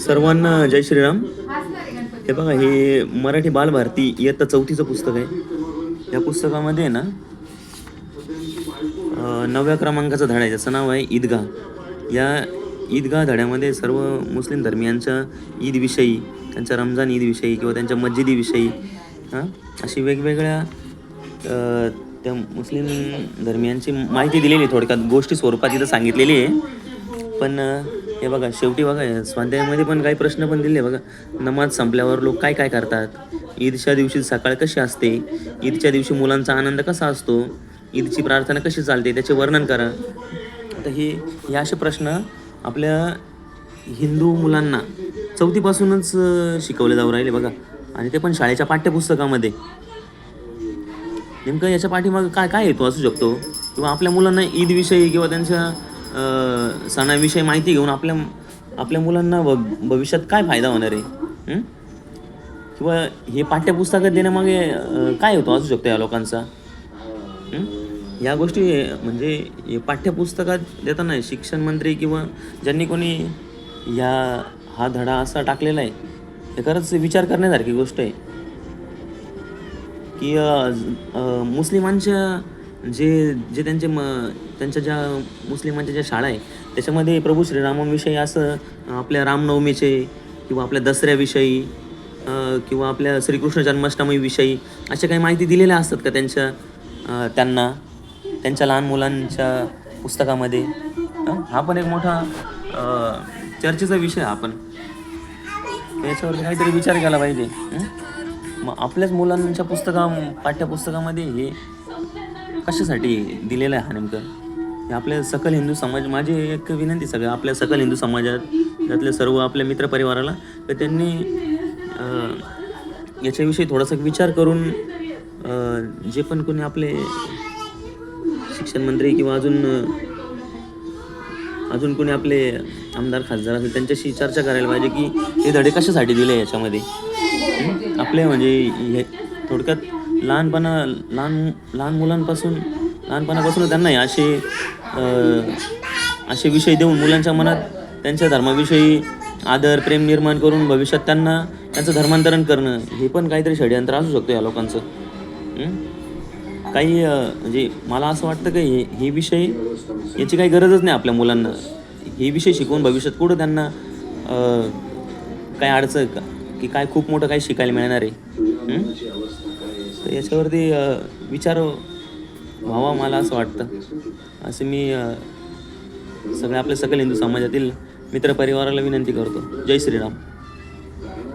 सर्वांना जय श्रीराम. हे बघा हे मराठी बालभारती इयत्ता चौथीचं पुस्तक आहे. या पुस्तकामध्ये आहे ना नव्या क्रमांकाचा धडा आहे. ज्याचं नाव आहे ईदगाह. या ईदगाह धड्यामध्ये सर्व मुस्लिम धर्मियांच्या ईदविषयी त्यांच्या रमजान ईदविषयी किंवा त्यांच्या मस्जिदीविषयी हां अशी वेगवेगळ्या त्या मुस्लिम धर्मियांची माहिती दिलेली थोडक्यात गोष्टी स्वरूपात इथं सांगितलेली आहे. पण हे बघा शेवटी बघा स्वाध्यायामध्ये पण काही प्रश्न पण दिले. बघा नमाज संपल्यावर लोक काय काय करतात? ईदच्या दिवशी सकाळ कशी असते? ईदच्या दिवशी मुलांचा आनंद कसा असतो? ईदची प्रार्थना कशी चालते? त्याचे वर्णन करा. तर हे हे असे प्रश्न आपल्या हिंदू मुलांना चौथीपासूनच शिकवले जाऊ राहिले बघा. आणि ते पण शाळेच्या पाठ्यपुस्तकामध्ये. नेमकं याच्या पाठीमागं काय काय हेतू असू शकतो? किंवा आपल्या मुलांना ईदविषयी किंवा त्यांच्या सणाविषयी माहिती घेऊन आपल्या आपल्या मुलांना भ भविष्यात काय फायदा होणार आहे? किंवा हे पाठ्यपुस्तकात देण्यामागे काय होतो असू शकतो या लोकांचा? या गोष्टी म्हणजे हे पाठ्यपुस्तकात देताना शिक्षण मंत्री किंवा ज्यांनी कोणी या हा धडा असा टाकलेला आहे हे खरंच विचार करण्यासारखी गोष्ट आहे. की मुस्लिमांच्या जे जे त्यांचे म त्यांच्या ज्या मुस्लिमांच्या ज्या शाळा आहे त्याच्यामध्ये प्रभू श्रीरामांविषयी असं आपल्या रामनवमीचे किंवा आपल्या दसऱ्याविषयी किंवा आपल्या श्रीकृष्ण जन्माष्टमीविषयी अशा काही माहिती दिलेल्या असतात का त्यांच्या त्यांना त्यांच्या लहान मुलांच्या पुस्तकामध्ये? हा? पण एक मोठा चर्चेचा विषय आपण याच्यावर याच्यावरती काहीतरी विचार केला पाहिजे. मग आपल्याच मुलांच्या पुस्तका पाठ्यपुस्तकामध्ये हे कशासाठी दिलेलं आहे हा नेमकं? हे आपल्या सकल हिंदू समाज माझी एक विनंती सगळं आपल्या सकल हिंदू समाजात त्यातल्या सर्व आपल्या मित्रपरिवाराला तर त्यांनी याच्याविषयी थोडासा विचार करून जे पण कोणी आपले शिक्षण मंत्री किंवा अजून अजून कोणी आपले आमदार खासदार असेल त्यांच्याशी चर्चा करायला पाहिजे की हे धडे कशासाठी दिले याच्यामध्ये? आपले म्हणजे हे थोडक्यात लहानपणा लहान लहान मुलांपासून लहानपणापासून त्यांना असे असे विषय देऊन मुलांच्या मनात त्यांच्या धर्माविषयी आदर प्रेम निर्माण करून भविष्यात त्यांना त्यांचं धर्मांतरण करणं हे पण काहीतरी षडयंत्र असू शकतं या लोकांचं. काही म्हणजे मला असं वाटतं की हे हे विषय याची काही गरजच नाही आपल्या मुलांना. हे विषय शिकवून भविष्यात कुठं त्यांना काय अडचण का की काय खूप मोठं काही शिकायला मिळणार आहे. तर याच्यावरती विचार व्हावा मला असं वाटतं. असं मी सगळ्या आपल्या सकल हिंदू समाजातील मित्रपरिवाराला विनंती करतो. जय श्रीराम.